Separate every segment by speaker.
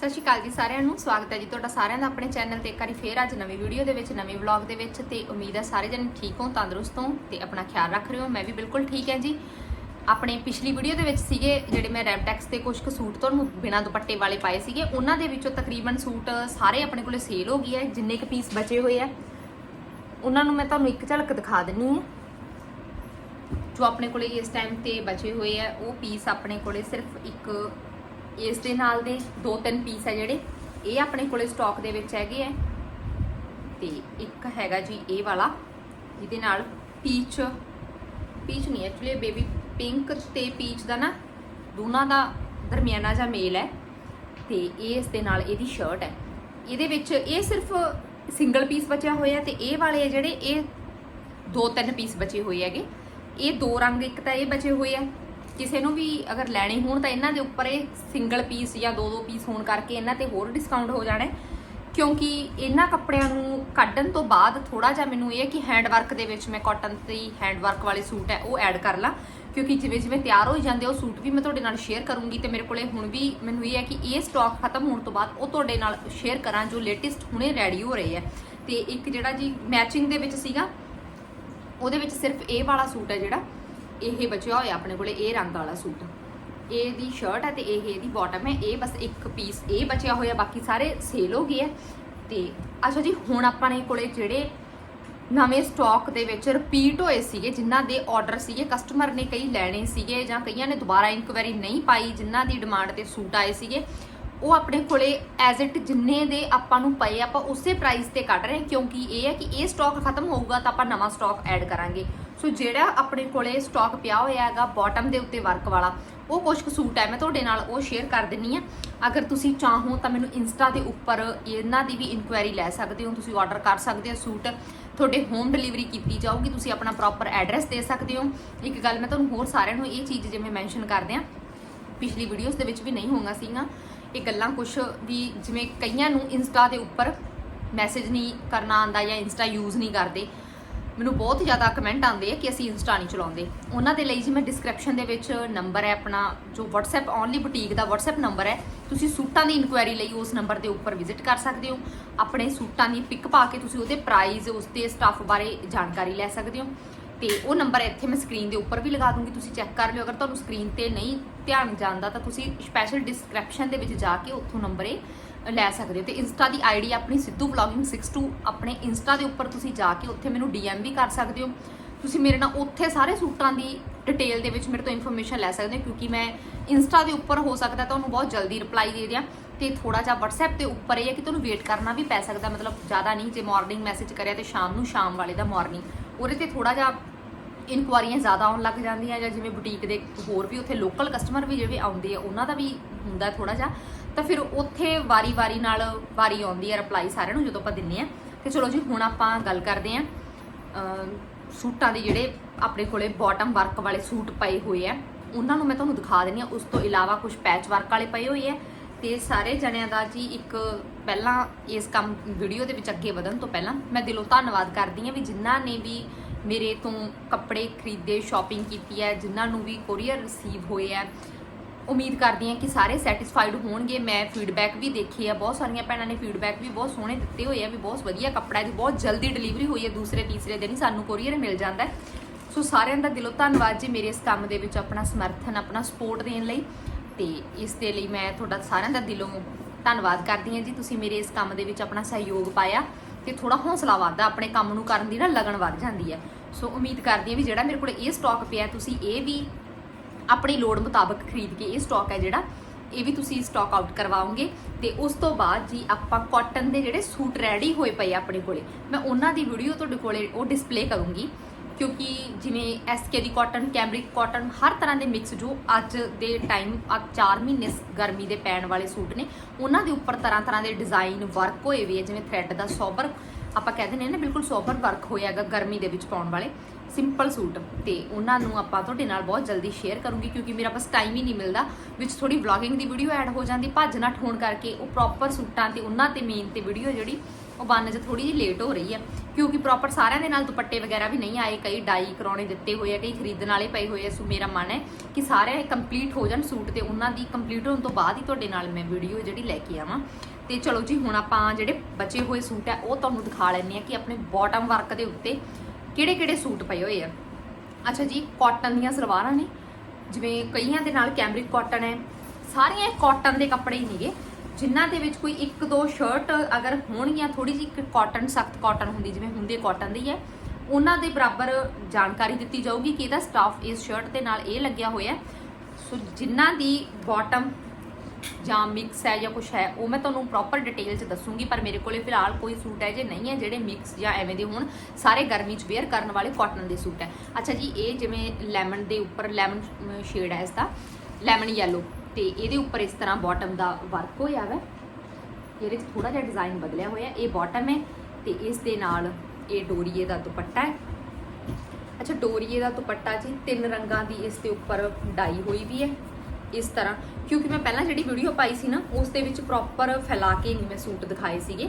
Speaker 1: ਸਤਿ ਸ਼੍ਰੀ ਅਕਾਲ ਜੀ ਸਾਰਿਆਂ ਨੂੰ, ਸਵਾਗਤ ਹੈ ਜੀ ਤੁਹਾਡਾ ਸਾਰਿਆਂ ਦਾ ਆਪਣੇ ਚੈਨਲ ਤੇ। ਇੱਕ ਵਾਰੀ ਫੇਰ ਅੱਜ ਨਵੀਂ ਵੀਡੀਓ ਦੇ ਵਿੱਚ, ਨਵੇਂ ਵਲੌਗ ਦੇ ਵਿੱਚ ਤੇ ਉਮੀਦ ਹੈ ਸਾਰੇ ਜਣੇ ਠੀਕ ਹੋ ਤੰਦਰੁਸਤ ਹੋ ਤੇ ਆਪਣਾ ਖਿਆਲ ਰੱਖ ਰਹੇ ਹੋ। ਮੈਂ ਵੀ ਬਿਲਕੁਲ ਠੀਕ ਹਾਂ ਜੀ। ਆਪਣੇ ਪਿਛਲੀ ਵੀਡੀਓ ਦੇ ਵਿੱਚ ਸੀਗੇ ਜਿਹੜੇ ਮੈਂ ਰੈਪਟੈਕਸ ਤੇ ਕੁਝ ਕੁ ਸੂਟ ਤੁਹਾਨੂੰ ਬਿਨਾਂ ਦੁਪੱਟੇ ਵਾਲੇ ਪਾਏ ਸੀਗੇ, ਉਹਨਾਂ ਦੇ ਵਿੱਚੋਂ ਤਕਰੀਬਨ ਸੂਟ ਸਾਰੇ ਆਪਣੇ ਕੋਲੇ ਸੇਲ ਹੋ ਗਏ ਹੈ, ਜਿੰਨੇ ਕੁ ਪੀਸ ਬਚੇ ਹੋਏ ਆ ਉਹਨਾਂ ਨੂੰ ਮੈਂ ਤੁਹਾਨੂੰ ਇੱਕ ਝਲਕ ਦਿਖਾ ਦਿੰਨੀ ਹਾਂ। ਜੋ ਆਪਣੇ ਕੋਲੇ ਇਸ ਟਾਈਮ ਤੇ ਬਚੇ ਹੋਏ ਆ ਉਹ ਪੀਸ ਆਪਣੇ ਕੋਲੇ ਸਿਰਫ ਇੱਕ ਇਸ ਦੇ ਨਾਲ ਦੇ ਦੋ ਤਿੰਨ ਪੀਸ ਆ ਜਿਹੜੇ, ਇਹ ਆਪਣੇ ਕੋਲੇ ਸਟਾਕ ਦੇ ਵਿੱਚ ਹੈਗੇ ਆ। ਤੇ ਇੱਕ ਹੈਗਾ ਜੀ ਇਹ ਵਾਲਾ, ਜਿਹਦੇ ਨਾਲ ਪੀਚ ਪੀਚ ਨਹੀਂ ਐਕਚੁਅਲੀ ਬੇਬੀ ਪਿੰਕ ਤੇ ਪੀਚ ਦਾ ਨਾ ਦੋਨਾਂ ਦਾ ਦਰਮਿਆਨਾ ਜਿਹਾ ਮੇਲ ਹੈ। ਤੇ ਇਹ ਇਸ ਦੇ ਨਾਲ ਇਹਦੀ ਸ਼ਰਟ ਹੈ। ਇਹਦੇ ਵਿੱਚ ਇਹ ਸਿਰਫ ਸਿੰਗਲ ਪੀਸ ਬਚਿਆ ਹੋਇਆ ਤੇ ਇਹ ਵਾਲੇ ਆ ਜਿਹੜੇ, ਇਹ ਦੋ ਤਿੰਨ ਪੀਸ ਬਚੇ ਹੋਏ ਹੈਗੇ। ਇਹ ਦੋ ਰੰਗ ਇੱਕ ਤਾਂ ਇਹ ਬਚੇ ਹੋਏ ਆ ਕਿਸੇ ਨੂੰ ਵੀ ਅਗਰ ਲੈਣੇ ਹੋਣ ਤਾਂ ਇਹਨਾਂ ਦੇ ਉੱਪਰ ਇਹ ਸਿੰਗਲ ਪੀਸ ਜਾਂ ਦੋ ਦੋ ਪੀਸ ਹੋਣ ਕਰਕੇ ਇਹਨਾਂ ਤੇ ਹੋਰ ਡਿਸਕਾਊਂਟ ਹੋ ਜਾਣਾ ਕਿਉਂਕਿ ਇਹਨਾਂ ਕੱਪੜਿਆਂ ਨੂੰ ਕੱਢਣ ਤੋਂ ਬਾਅਦ ਥੋੜਾ ਜਿਹਾ ਮੈਨੂੰ ਇਹ ਹੈ ਕਿ ਹੈਂਡ ਵਰਕ ਦੇ ਵਿੱਚ ਮੈਂ ਕਾਟਨ ਤੇ ਹੈਂਡ ਵਰਕ ਵਾਲੇ ਸੂਟ ਹੈ, ਉਹ ਐਡ ਕਰ ਲਾਂ। ਕਿਉਂਕਿ ਜਿਵੇਂ ਜਿਵੇਂ ਤਿਆਰ ਹੋਈ ਜਾਂਦੇ ਉਹ ਸੂਟ ਵੀ ਮੈਂ ਤੁਹਾਡੇ ਨਾਲ ਸ਼ੇਅਰ ਕਰੂੰਗੀ ਤੇ ਮੇਰੇ ਕੋਲੇ ਹੁਣ ਵੀ ਮੈਨੂੰ ਇਹ ਹੈ ਕਿ ਇਹ ਸਟਾਕ ਖਤਮ ਹੋਣ ਤੋਂ ਬਾਅਦ ਉਹ ਤੁਹਾਡੇ ਨਾਲ ਸ਼ੇਅਰ ਕਰਾਂ ਜੋ ਲੇਟੈਸਟ ਹੁਣੇ ਰੈਡੀ ਹੋ ਰਹੇ ਆ ਤੇ ਇੱਕ ਜਿਹੜਾ ਜੀ ਮੈਚਿੰਗ ਦੇ ਵਿੱਚ ਸੀਗਾ, ਉਹਦੇ ਵਿੱਚ ਸਿਰਫ ਇਹ ਵਾਲਾ ਸੂਟ ਹੈ ਜਿਹੜਾ। ਇਹ ਬਚਿਆ ਹੋਇਆ ਆਪਣੇ ਕੋਲੇ, ਇਹ ਰੰਗ ਵਾਲਾ ਸੂਟ। ਇਹ ਦੀ ਸ਼ਰਟ ਹੈ ਤੇ ਇਹ, ਇਹਦੀ ਬਾਟਮ ਹੈ। ਇਹ ਬਸ ਇੱਕ ਪੀਸ ਇਹ ਬਚਿਆ ਹੋਇਆ, ਬਾਕੀ ਸਾਰੇ ਸੇਲ ਹੋ ਗਏ ਹੈ। ਤੇ ਅੱਛਾ ਜੀ, ਹੁਣ ਆਪਾਂ ਨੇ ਕੋਲੇ ਜਿਹੜੇ ਨਵੇਂ ਸਟਾਕ ਦੇ ਵਿੱਚ ਰਿਪੀਟ ਹੋਏ ਸੀਗੇ, ਜਿਨ੍ਹਾਂ ਦੇ ਆਰਡਰ ਸੀਗੇ ਕਸਟਮਰ ਨੇ ਕਈ ਲੈਣੇ ਸੀਗੇ ਜਾਂ ਕਈਆਂ ਨੇ ਦੁਬਾਰਾ ਇਨਕੁਆਇਰੀ ਨਹੀਂ ਪਾਈ, ਜਿਨ੍ਹਾਂ ਦੀ ਡਿਮਾਂਡ ਤੇ ਸੂਟ ਆਏ ਸੀਗੇ, ਉਹ ਆਪਣੇ ਕੋਲੇ ਐਜ਼ ਇਟ ਜਿੰਨੇ ਦੇ ਆਪਾਂ ਨੂੰ ਪਏ, ਆਪਾਂ ਉਸੇ ਪ੍ਰਾਈਸ ਤੇ ਕੱਢ ਰਹੇ ਹਾਂ, ਕਿਉਂਕਿ ਇਹ ਹੈ ਕਿ ਇਹ ਸਟਾਕ ਖਤਮ ਹੋਊਗਾ ਤਾਂ ਆਪਾਂ ਨਵਾਂ ਸਟਾਕ ਐਡ ਕਰਾਂਗੇ। ਸੋ ਜਿਹੜਾ ਆਪਣੇ ਕੋਲੇ ਸਟਾਕ ਪਿਆ ਹੋਇਆ ਹੈਗਾ ਬਾਟਮ ਦੇ ਉੱਤੇ ਵਰਕ ਵਾਲਾ, ਉਹ ਕੁਝ ਕੁ ਸੂਟ ਹੈ, ਮੈਂ ਤੁਹਾਡੇ ਨਾਲ ਉਹ ਸ਼ੇਅਰ ਕਰ ਦਿੰਨੀ ਆ। ਅਗਰ ਤੁਸੀਂ ਚਾਹੋ ਤਾਂ ਮੈਨੂੰ ਇੰਸਟਾ ਦੇ ਉੱਪਰ ਇਹਨਾਂ ਦੀ ਵੀ ਇਨਕੁਆਇਰੀ ਲੈ ਸਕਦੇ ਹੋ, ਤੁਸੀਂ ਆਰਡਰ ਕਰ ਸਕਦੇ ਹੋ ਸੂਟ। ਤੁਹਾਡੇ ਹੋਮ ਡਿਲੀਵਰੀ ਕੀਤੀ ਜਾਊਗੀ, ਤੁਸੀਂ ਆਪਣਾ ਪ੍ਰੋਪਰ ਐਡਰੈਸ ਦੇ ਸਕਦੇ ਹੋ। ਇੱਕ ਗੱਲ ਮੈਂ ਤੁਹਾਨੂੰ ਹੋਰ ਸਾਰਿਆਂ ਨੂੰ ਇਹ ਚੀਜ਼ ਜਿਵੇਂ ਮੈਂਸ਼ਨ ਕਰਦੇ ਆ, ਪਿਛਲੀ ਵੀਡੀਓਜ਼ ਦੇ ਵਿੱਚ ਵੀ ਨਹੀਂ ਹੋਊਗਾ ਸੀਗਾ। ਇਹ ਗੱਲਾਂ ਕੁਝ ਵੀ ਜਿਵੇਂ ਕਈਆਂ ਨੂੰ ਇੰਸਟਾ ਦੇ ਉੱਪਰ ਮੈਸੇਜ ਨਹੀਂ ਕਰਨਾ ਆਂਦਾ ਜਾਂ ਇੰਸਟਾ ਯੂਜ਼ ਨਹੀਂ ਕਰਦੇ। ਮੈਨੂੰ ਬਹੁਤ ਜ਼ਿਆਦਾ ਕਮੈਂਟ ਆਉਂਦੇ ਆ ਕਿ ਅਸੀਂ ਇੰਸਟਾ ਨਹੀਂ ਚਲਾਉਂਦੇ। ਉਹਨਾਂ ਦੇ ਲਈ ਜੀ ਮੈਂ ਡਿਸਕ੍ਰਿਪਸ਼ਨ ਦੇ ਵਿੱਚ ਨੰਬਰ ਹੈ ਆਪਣਾ, ਜੋ WhatsApp ਓਨਲੀ ਬੁਟੀਕ ਦਾ WhatsApp ਨੰਬਰ ਹੈ, ਤੁਸੀਂ ਸੂਟਾਂ ਦੀ ਇਨਕੁਆਇਰੀ ਲਈ ਉਸ ਨੰਬਰ ਦੇ ਉੱਪਰ ਵਿਜ਼ਿਟ ਕਰ ਸਕਦੇ ਹੋ। ਆਪਣੇ ਸੂਟਾਂ ਦੀ ਪਿਕ ਪਾ ਕੇ ਤੁਸੀਂ ਉਹਦੇ ਪ੍ਰਾਈਸ ਉਸਦੇ ਸਟਾਫ ਬਾਰੇ ਜਾਣਕਾਰੀ ਲੈ ਸਕਦੇ ਹੋ। ਤੇ ਉਹ ਨੰਬਰ ਇੱਥੇ ਮੈਂ ਸਕਰੀਨ ਦੇ ਉੱਪਰ ਵੀ ਲਗਾ ਦੂੰਗੀ, ਤੁਸੀਂ ਚੈੱਕ ਕਰ ਲਿਓ। ਅਗਰ ਤੁਹਾਨੂੰ ਸਕਰੀਨ ਤੇ ਨਹੀਂ ਧਿਆਨ ਜਾਂਦਾ ਤਾਂ ਤੁਸੀਂ ਸਪੈਸ਼ਲ ਡਿਸਕ੍ਰਿਪਸ਼ਨ ਦੇ ਵਿੱਚ ਜਾ ਕੇ ਉੱਥੋਂ ਨੰਬਰ ਇਹ ਲੈ ਸਕਦੇ ਹੋ। ਤੇ ਇੰਸਟਾ ਦੀ ਆਈਡੀ ਆਪਣੀ ਸਿੱਧੂ ਵਲੌਗਿੰਗ 62 ਆਪਣੇ ਇੰਸਟਾ ਦੇ ਉੱਪਰ ਤੁਸੀਂ ਜਾ ਕੇ ਉੱਥੇ ਮੈਨੂੰ ਡੀਐਮ ਵੀ ਕਰ ਸਕਦੇ ਹੋ। ਤੁਸੀਂ ਮੇਰੇ ਨਾਲ ਉੱਥੇ ਸਾਰੇ ਸੂਟਾਂ ਦੀ ਡਿਟੇਲ ਦੇ ਵਿੱਚ ਮੇਰੇ ਤੋਂ ਇਨਫੋਰਮੇਸ਼ਨ ਲੈ ਸਕਦੇ ਹੋ, ਕਿਉਂਕਿ ਮੈਂ ਇੰਸਟਾ ਦੇ ਉੱਪਰ ਹੋ ਸਕਦਾ ਤੁਹਾਨੂੰ ਬਹੁਤ ਜਲਦੀ ਰਿਪਲਾਈ ਦੇ ਦਿਆਂ। ਤੇ ਥੋੜਾ ਜਿਹਾ WhatsApp ਦੇ ਉੱਪਰ ਇਹ ਹੈ ਕਿ ਤੁਹਾਨੂੰ ਵੇਟ ਕਰਨਾ ਵੀ ਪੈ ਸਕਦਾ, ਮਤਲਬ ਜ਼ਿਆਦਾ ਨਹੀਂ। ਜੇ ਮਾਰਨਿੰਗ ਮੈਸੇਜ ਕਰਿਆ ਤੇ ਸ਼ਾਮ ਨੂੰ ਸ਼ਾਮ ਵਾਲੇ ਦਾ ਮਾਰਨਿੰਗ ਉਹਦੇ ਤੇ ਥੋੜਾ ਜਿਹਾ ਇਨਕੁਆਰੀਆਂ ਜ਼ਿਆਦਾ ਆਉਣ ਲੱਗ ਜਾਂਦੀਆਂ ਜਾਂ ਜਿਵੇਂ ਬੁਟੀਕ ਦੇ ਹੋਰ ਵੀ ਉੱਥੇ ਲੋਕਲ ਕਸਟਮਰ ਵੀ ਜਿਹੜੇ ਆਉਂਦੇ ਆ, ਉਹਨਾਂ ਦਾ ਵੀ ਹੁੰਦਾ ਥੋੜਾ ਜਿਹਾ। ਤਾਂ ਫਿਰ ਉੱਥੇ ਵਾਰੀ-ਵਾਰੀ ਨਾਲ ਵਾਰੀ ਆਉਂਦੀ ਹੈ ਰਿਪਲਾਈ ਸਾਰਿਆਂ ਨੂੰ ਜਦੋਂ ਆਪਾਂ ਦਿੰਨੇ ਆ ਤੇ ਚਲੋ ਜੀ, ਹੁਣ ਆਪਾਂ ਗੱਲ ਕਰਦੇ ਆ ਸੂਟਾਂ ਦੇ ਜਿਹੜੇ ਆਪਣੇ ਕੋਲੇ ਬਾਟਮ ਵਰਕ ਵਾਲੇ ਸੂਟ ਪਏ ਹੋਏ ਆ। ਉਹਨਾਂ ਨੂੰ ਮੈਂ ਤੁਹਾਨੂੰ ਦਿਖਾ ਦਿੰਨੀ ਆ ਉਸ ਤੋਂ ਇਲਾਵਾ ਕੁਝ ਪੈਚ ਵਰਕ ਵਾਲੇ ਪਏ ਹੋਏ ਆ। ਤੇ ਸਾਰੇ ਜਣਿਆਂ ਦਾ ਜੀ ਇੱਕ ਪਹਿਲਾਂ ਇਸ ਕੰਮ ਵੀਡੀਓ ਦੇ ਵਿੱਚ ਅੱਗੇ ਵਧਣ ਤੋਂ ਪਹਿਲਾਂ ਮੈਂ ਦਿਲੋਂ ਧੰਨਵਾਦ ਕਰਦੀ ਆ ਵੀ ਜਿਨ੍ਹਾਂ ਨੇ ਵੀ ਮੇਰੇ ਤੋਂ ਕੱਪੜੇ ਖਰੀਦੇ ਸ਼ਾਪਿੰਗ ਕੀਤੀ ਹੈ, ਜਿਨ੍ਹਾਂ ਨੂੰ ਵੀ ਕੋਰੀਅਰ ਰਿਸੀਵ ਹੋਏ ਆ। ਉਮੀਦ ਕਰਦੀ ਹਾਂ ਕਿ ਸਾਰੇ ਸੈਟੀਸਫਾਈਡ ਹੋਣਗੇ। ਮੈਂ ਫੀਡਬੈਕ ਵੀ ਦੇਖੀ ਆ। ਬਹੁਤ ਸਾਰੀਆਂ ਭੈਣਾਂ ਨੇ ਫੀਡਬੈਕ ਵੀ ਬਹੁਤ ਸੋਹਣੇ ਦਿੱਤੇ ਹੋਏ ਆ ਵੀ ਬਹੁਤ ਵਧੀਆ ਕੱਪੜਾ ਹੈ ਜੀ। ਬਹੁਤ ਜਲਦੀ ਡਿਲੀਵਰੀ ਹੋਈ ਹੈ। ਦੂਸਰੇ, ਤੀਸਰੇ ਦਿਨ ਹੀ ਸਾਨੂੰ ਕੋਰੀਅਰ ਮਿਲ ਜਾਂਦਾ ਹੈ। ਸੋ ਸਾਰਿਆਂ ਦਾ ਦਿਲੋਂ ਧੰਨਵਾਦ ਜੀ ਮੇਰੇ ਇਸ ਕੰਮ ਦੇ ਵਿੱਚ ਆਪਣਾ ਸਮਰਥਨ, ਆਪਣਾ ਸਪੋਰਟ ਦੇਣ ਲਈ। ਤੇ ਇਸ ਦੇ ਲਈ ਮੈਂ ਤੁਹਾਡਾ ਸਾਰਿਆਂ ਦਾ ਦਿਲੋਂ ਧੰਨਵਾਦ ਕਰਦੀ ਹਾਂ ਜੀ। ਤੁਸੀਂ ਮੇਰੇ ਇਸ ਕੰਮ ਦੇ ਵਿੱਚ ਆਪਣਾ ਸਹਿਯੋਗ ਪਾਇਆ ਤੇ ਥੋੜਾ ਹੌਸਲਾ ਵੱਧਦਾ। ਆਪਣੇ ਕੰਮ ਨੂੰ ਕਰਨ ਦੀ ਨਾ ਲਗਨ ਵੱਧ ਜਾਂਦੀ ਹੈ। ਸੋ ਉਮੀਦ ਕਰਦੀ ਹਾਂ ਵੀ ਜਿਹੜਾ ਮੇਰੇ ਕੋਲ ਇਹ ਸਟਾਕ ਪਿਆ, ਤੁਸੀਂ ਇਹ ਵੀ ਆਪਣੀ ਲੋੜ ਮੁਤਾਬਕ ਖਰੀਦ ਕੇ ਇਹ ਸਟਾਕ ਹੈ ਜਿਹੜਾ, ਇਹ ਵੀ ਤੁਸੀਂ ਸਟਾਕ ਆਊਟ ਕਰਵਾਓਗੇ। ਤੇ ਉਸ ਤੋਂ ਬਾਅਦ ਜੀ ਆਪਾਂ ਕਾਟਨ ਦੇ ਜਿਹੜੇ ਸੂਟ ਰੈਡੀ ਹੋਏ ਪਏ ਆ ਆਪਣੇ ਕੋਲੇ, ਮੈਂ ਉਹਨਾਂ ਦੀ ਵੀਡੀਓ ਤੁਹਾਡੇ ਕੋਲੇ ਉਹ ਡਿਸਪਲੇ ਕਰੂੰਗੀ। ਕਿਉਂਕਿ ਜਿਵੇਂ ਐਸਕੇ ਦੀ ਕਾਟਨ ਕੈਮਰਿਕ ਕਾਟਨ ਹਰ ਤਰ੍ਹਾਂ ਦੇ ਮਿਕਸ ਜੋ ਅੱਜ ਦੇ ਟਾਈਮ ਆ 4 ਮਹੀਨੇ ਗਰਮੀ ਦੇ ਪੈਣ ਵਾਲੇ ਸੂਟ ਨੇ, ਉਹਨਾਂ ਦੇ ਉੱਪਰ ਤਰ੍ਹਾਂ ਤਰ੍ਹਾਂ ਦੇ ਡਿਜ਼ਾਈਨ ਵਰਕ ਹੋਏ ਵੀ ਹੈ ਜਿਵੇਂ ਥ੍ਰੈਡ ਦਾ ਸੋਬਰ ਆਪਾਂ ਕਹਿੰਦੇ ਨੇ ਨਾ ਬਿਲਕੁਲ ਸੋਬਰ ਵਰਕ ਹੋਇਆਗਾ ਗਰਮੀ ਦੇ ਵਿੱਚ ਪਾਉਣ ਵਾਲੇ। ਸਿੰਪਲ ਸੂਟ ਤੇ ਉਹਨਾਂ ਨੂੰ ਆਪਾਂ ਤੁਹਾਡੇ ਨਾਲ ਬਹੁਤ ਜਲਦੀ ਸ਼ੇਅਰ ਕਰੂੰਗੀ ਕਿਉਂਕਿ ਮੇਰਾ ਬਸ ਟਾਈਮ ਹੀ ਨਹੀਂ ਮਿਲਦਾ। ਵਿੱਚ ਥੋੜੀ ਵਲੌਗਿੰਗ ਦੀ ਵੀਡੀਓ ਐਡ ਹੋ ਜਾਂਦੀ, ਭੱਜ ਨੱਠ ਹੋਣ ਕਰਕੇ ਉਹ ਪ੍ਰੋਪਰ ਸੂਟਾਂ ਤੇ ਉਹਨਾਂ ਤੇ ਮੇਨ ਤੇ ਵੀਡੀਓ ਜਿਹੜੀ, ਉਹ ਬਣਨ 'ਚ ਥੋੜੀ ਜਿਹੀ ਲੇਟ ਹੋ ਰਹੀ ਹੈ। ਕਿਉਂਕਿ ਪ੍ਰੋਪਰ ਸਾਰਿਆਂ ਦੇ ਨਾਲ ਦੁਪੱਟੇ ਵਗੈਰਾ ਵੀ ਨਹੀਂ ਆਏ, ਕਈ ਡਾਈ ਕਰਾਉਣੇ ਦਿੱਤੇ ਹੋਏ ਆ, ਕਈ ਖਰੀਦਣ ਵਾਲੇ ਪਏ ਹੋਏ ਆ, ਸੋ ਮੇਰਾ ਮਨ ਹੈ ਕਿ ਸਾਰੇ ਕੰਪਲੀਟ ਹੋ ਜਾਣ ਸੂਟ ਤੇ ਉਹਨਾਂ ਦੀ ਕੰਪਲੀਟ ਹੋਣ ਤੋਂ ਬਾਅਦ ਹੀ ਤੁਹਾਡੇ ਨਾਲ ਮੈਂ ਵੀਡੀਓ ਜਿਹੜੀ ਲੈ ਕੇ ਆਵਾਂ। ਤੇ ਚਲੋ ਜੀ, ਹੁਣ ਆਪਾਂ ਜਿਹੜੇ ਬਚੇ ਹੋਏ ਸੂਟ ਆ ਉਹ ਤੁਹਾਨੂੰ ਦਿਖਾ ਲੈਂਦੇ ਆ ਕਿ ਆਪਣੇ ਬਾਟਮ ਵਰਕ ਦੇ ਉੱਤੇ ਕਿਹੜੇ ਕਿਹੜੇ ਸੂਟ ਪਏ ਹੋਏ ਆ? ਅੱਛਾ ਜੀ ਕਾਟਨ ਦੀਆਂ ਸਲਵਾਰਾਂ ਨੇ, ਜਿਵੇਂ ਕਈਆਂ ਦੇ ਨਾਲ ਕੈਮਰਿਕ ਕਾਟਨ ਹੈ। ਸਾਰੀਆਂ ਕਾਟਨ ਦੇ ਕੱਪੜੇ ਹੀ ਨੇਗੇ, ਜਿਨ੍ਹਾਂ ਦੇ ਵਿੱਚ ਕੋਈ ਇੱਕ ਦੋ ਸ਼ਰਟ ਅਗਰ ਹੋਣਗੀਆਂ ਥੋੜੀ ਜਿਹੀ ਕਾਟਨ ਸਖਤ ਕਾਟਨ ਹੁੰਦੀ, ਜਿਵੇਂ ਹੁੰਦੀ ਕਾਟਨ ਦੀ ਹੈ, ਉਹਨਾਂ ਦੇ ਬਰਾਬਰ ਜਾਣਕਾਰੀ ਦਿੱਤੀ ਜਾਊਗੀ ਕਿ ਇਹਦਾ ਸਟਾਫ ਇਸ ਸ਼ਰਟ ਦੇ ਨਾਲ ਇਹ ਲੱਗਿਆ ਹੋਇਆ ਸੋ ਜਿਨ੍ਹਾਂ ਦੀ ਬਾਟਮ ਜਾਂ ਮਿਕਸ ਹੈ ਜਾਂ ਕੁਝ ਹੈ, ਉਹ ਮੈਂ ਤੁਹਾਨੂੰ ਪ੍ਰੋਪਰ ਡਿਟੇਲ 'ਚ ਦੱਸੂਗੀ, ਪਰ ਮੇਰੇ ਕੋਲੇ ਫਿਲਹਾਲ ਕੋਈ ਸੂਟ ਹੈ ਜੇ ਨਹੀਂ ਹੈ ਜਿਹੜੇ ਮਿਕਸ ਜਾਂ ਐਵੇਂ ਦੇ ਹੋਣ। ਸਾਰੇ ਗਰਮੀ 'ਚ ਵੇਅਰ ਕਰਨ ਵਾਲੇ ਕਾਟਨ ਦੇ ਸੂਟ ਹੈ। ਅੱਛਾ ਜੀ, ਇਹ ਜਿਵੇਂ ਲੈਮਨ ਦੇ ਉੱਪਰ ਲੈਮਨ ਸ਼ੇਡ ਹੈ ਇਸ ਦਾ ਲੈਮਨ ਯੈਲੋ ਤੇ ਇਹਦੇ ਉੱਪਰ ਇਸ ਤਰ੍ਹਾਂ ਬਾਟਮ ਦਾ ਵਰਕ ਹੋਇਆ ਵਾ। ਇਹਦੇ 'ਚ ਥੋੜਾ ਜਿਹਾ ਡਿਜ਼ਾਈਨ ਬਦਲਿਆ ਹੋਇਆ, ਇਹ ਬਾਟਮ ਹੈ, ਤੇ ਇਸ ਦੇ ਨਾਲ ਇਹ ਡੋਰੀਏ ਦਾ ਦੁਪੱਟਾ ਹੈ। ਅੱਛਾ, ਡੋਰੀਏ ਦਾ ਦੁਪੱਟਾ ਜੀ, ਤਿੰਨ ਰੰਗਾਂ ਦੀ ਇਸ ਦੇ ਉੱਪਰ ਡਾਈ ਹੋਈ ਵੀ ਹੈ। ਇਸ ਤਰ੍ਹਾਂ। ਕਿਉਂਕਿ ਮੈਂ ਪਹਿਲਾਂ ਜਿਹੜੀ ਵੀਡੀਓ ਪਾਈ ਸੀ ਨਾ, ਉਸ ਦੇ ਵਿੱਚ ਪ੍ਰੋਪਰ ਫੈਲਾ ਕੇ ਨਹੀਂ ਮੈਂ ਸੂਟ ਦਿਖਾਏ ਸੀਗੇ।